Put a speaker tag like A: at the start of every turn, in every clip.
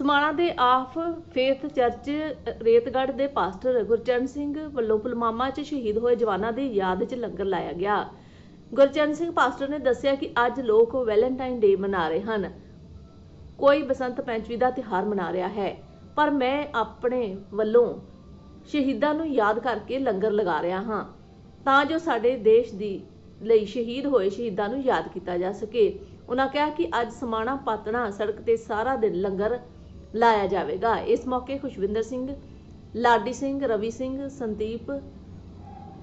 A: ਸਮਾਣਾ ਦੇ of faith church, ਰੇਤਗੜ੍ਹ ਦੇ pastor Gurcharan Singh ਵੱਲੋਂ ਪੁਲਵਾਮਾ 'ਚ ਸ਼ਹੀਦ ਹੋਏ ਜਵਾਨਾਂ ਦੀ ਯਾਦ 'ਚ ਲੰਗਰ ਲਾਇਆ ਗਿਆ। ਗੁਰਚਰਨ ਸਿੰਘ ਪਾਸਟਰ ਨੇ ਦੱਸਿਆ ਕਿ ਅੱਜ ਲੋਕ ਵੈਲੈਂਟਾਈਨ ਡੇ ਮਨਾ ਰਹੇ ਹਨ। ਕੋਈ ਬਸੰਤ ਪੰਚਮੀ ਦਾ ਤਿਉਹਾਰ ਮਨਾ ਰਿਹਾ ਹੈ, ਪਰ ਮੈਂ ਆਪਣੇ ਵੱਲੋਂ ਸ਼ਹੀਦਾਂ ਨੂੰ ਯਾਦ ਕਰਕੇ ਲੰਗਰ ਲਗਾ ਰਿਹਾ ਹਾਂ, ਤਾਂ ਜੋ ਸਾਡੇ ਦੇਸ਼ ਦੀ ਲਈ ਸ਼ਹੀਦ ਹੋਏ ਸ਼ਹੀਦਾਂ ਨੂੰ ਯਾਦ ਕੀਤਾ ਜਾ ਸਕੇ। ਉਹਨਾਂ ਕਿਹਾ ਕਿ ਅੱਜ ਸਮਾਣਾ ਪਾਤਣਾ ਸੜਕ ਤੇ ਸਾਰਾ ਦਿਨ ਲੰਗਰ ਲਾਇਆ ਜਾਵੇਗਾ। ਇਸ ਮੌਕੇ ਖੁਸ਼ਵਿੰਦਰ ਸਿੰਘ ਲਾਡੀ ਸਿੰਘ ਰਵੀ ਸਿੰਘ ਸੰਦੀਪ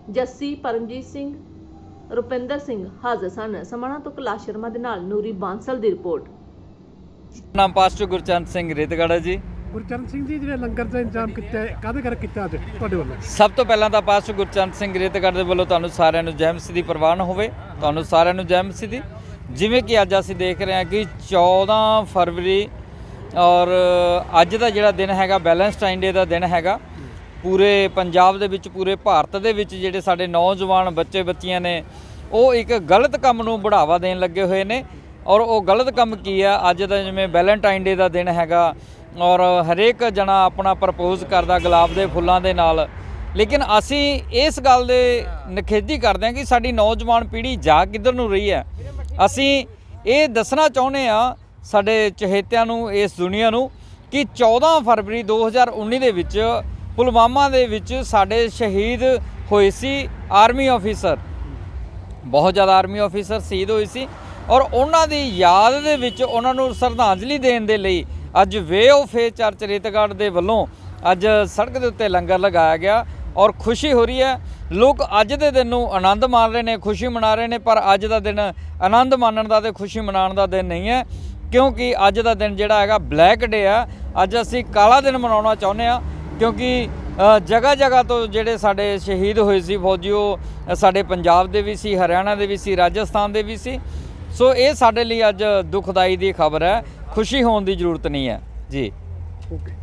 A: ਜੱਸੀ ਪਰਮਜੀਤ ਸਿੰਘ ਰੁਪਿੰਦਰ ਸਿੰਘ ਹਾਜ਼ਰ ਸਨ। ਸਮਾਣਾ ਤੋਂ ਕੈਲਾਸ਼ ਸ਼ਰਮਾ ਦੇ ਨਾਲ ਨੂਰੀ ਬਾਂਸਲ ਦੀ ਰਿਪੋਰਟ।
B: ਨਾਮ ਪਾਸਟਰ ਗੁਰਚਰਨ ਸਿੰਘ ਰੇਤਗੜ੍ਹ ਹੈ ਜੀ।
C: ਗੁਰਚਰਨ ਸਿੰਘ ਜੀ ਜਿਹੜੇ ਲੰਗਰ ਦਾ ਇੰਤਜ਼ਾਮ ਕੀਤਾ ਹੈ ਕਾਹਦੇ ਕਰ ਕੀਤਾ ਅੱਜ ਤੁਹਾਡੇ ਵੱਲੋਂ?
B: ਸਭ ਤੋਂ ਪਹਿਲਾਂ ਤਾਂ ਪਾਸਟਰ ਗੁਰਚਰਨ ਸਿੰਘ ਰੇਤਗੜ੍ਹ ਦੇ ਵੱਲੋਂ ਤੁਹਾਨੂੰ ਸਾਰਿਆਂ ਨੂੰ ਜੈ ਮਸੀਹ ਦੀ ਪ੍ਰਵਾਨ ਹੋਵੇ। ਤੁਹਾਨੂੰ ਸਾਰਿਆਂ ਨੂੰ ਜੈ ਮਸੀਹ ਦੀ। ਜਿਵੇਂ ਕਿ ਅੱਜ ਅਸੀਂ ਦੇਖ ਰਹੇ ਹਾਂ ਕਿ 14 ਫਰਵਰੀ ਔਰ ਅੱਜ ਦਾ ਜਿਹੜਾ ਦਿਨ ਹੈਗਾ, ਵੈਲੈਂਟਾਈਨ ਡੇ ਦਾ ਦਿਨ ਹੈਗਾ। ਪੂਰੇ ਪੰਜਾਬ ਦੇ ਵਿੱਚ, ਪੂਰੇ ਭਾਰਤ ਦੇ ਵਿੱਚ ਜਿਹੜੇ ਸਾਡੇ ਨੌਜਵਾਨ ਬੱਚੇ ਬੱਚੀਆਂ ਨੇ, ਉਹ ਇੱਕ ਗਲਤ ਕੰਮ ਨੂੰ ਬੜਾਵਾ ਦੇਣ ਲੱਗੇ ਹੋਏ ਨੇ। ਔਰ ਉਹ ਗਲਤ ਕੰਮ ਕੀ ਆ? ਅੱਜ ਦਾ ਜਿਵੇਂ ਵੈਲੈਂਟਾਈਨ ਡੇ ਦਾ ਦਿਨ ਹੈਗਾ, ਔਰ ਹਰੇਕ ਜਣਾ ਆਪਣਾ ਪ੍ਰਪੋਜ਼ ਕਰਦਾ ਗੁਲਾਬ ਦੇ ਫੁੱਲਾਂ ਦੇ ਨਾਲ। ਲੇਕਿਨ ਅਸੀਂ ਇਸ ਗੱਲ ਦੇ ਨਖੇਦੀ ਕਰਦੇ ਹਾਂ ਕਿ ਸਾਡੀ ਨੌਜਵਾਨ ਪੀੜ੍ਹੀ ਜਾ ਕਿੱਧਰ ਨੂੰ ਰਹੀ ਹੈ। ਅਸੀਂ ਇਹ ਦੱਸਣਾ ਚਾਹੁੰਦੇ ਆ ਸਾਡੇ ਚਹੇਤਿਆਂ ਨੂੰ, ਇਸ ਦੁਨੀਆ ਨੂੰ ਕਿ 14 ਫਰਵਰੀ 2019 ਦੇ ਵਿੱਚ ਪੁਲਵਾਮਾ ਦੇ ਵਿੱਚ ਸਾਡੇ ਸ਼ਹੀਦ ਹੋਏ ਸੀ ਆਰਮੀ ਆਫੀਸਰ। ਬਹੁਤ ਜ਼ਿਆਦਾ ਆਰਮੀ ਆਫੀਸਰ ਸ਼ਹੀਦ ਹੋਏ ਸੀ ਔਰ ਉਹਨਾਂ ਦੀ ਯਾਦ ਦੇ ਵਿੱਚ ਉਹਨਾਂ ਨੂੰ ਸ਼ਰਧਾਂਜਲੀ ਦੇਣ ਦੇ ਲਈ ਅੱਜ ਵੇ ਆਫ ਫੇ ਚਰਚ ਰੇਤਗੜ੍ਹ ਦੇ ਵੱਲੋਂ ਅੱਜ ਸੜਕ ਦੇ ਉੱਤੇ ਲੰਗਰ ਲਗਾਇਆ ਗਿਆ ਔਰ ਖੁਸ਼ੀ ਹੋ ਰਹੀ ਹੈ। ਲੋਕ ਅੱਜ ਦੇ ਦਿਨ ਨੂੰ ਆਨੰਦ ਮਾਣ ਰਹੇ ਨੇ, ਖੁਸ਼ੀ ਮਨਾ ਰਹੇ ਨੇ, ਪਰ ਅੱਜ ਦਾ ਦਿਨ ਆਨੰਦ ਮਾਣਨ ਦਾ ਤੇ ਖੁਸ਼ੀ ਮਨਾਉਣ ਦਾ ਦਿਨ ਨਹੀਂ ਹੈ। ਕਿਉਂਕਿ ਅੱਜ ਦਾ ਦਿਨ ਜਿਹੜਾ ਹੈਗਾ ਬਲੈਕ ਡੇ ਆ। ਅੱਜ ਅਸੀਂ ਕਾਲਾ ਦਿਨ ਮਨਾਉਣਾ ਚਾਹੁੰਦੇ ਆ ਕਿਉਂਕਿ ਜਗ੍ਹਾ ਜਗ੍ਹਾ ਤੋਂ ਜਿਹੜੇ ਸਾਡੇ ਸ਼ਹੀਦ ਹੋਏ ਸੀ ਫੌਜੀ ਉਹ ਸਾਡੇ ਪੰਜਾਬ ਦੇ ਵੀ ਸੀ, ਹਰਿਆਣਾ ਦੇ ਵੀ ਸੀ, ਰਾਜਸਥਾਨ ਦੇ ਵੀ ਸੀ। ਸੋ ਇਹ ਸਾਡੇ ਲਈ ਅੱਜ ਦੁਖਦਾਈ ਦੀ ਖਬਰ ਹੈ। ਖੁਸ਼ੀ ਹੋਣ ਦੀ ਜ਼ਰੂਰਤ ਨਹੀਂ ਹੈ। ਜੀ।
C: ਓਕੇ।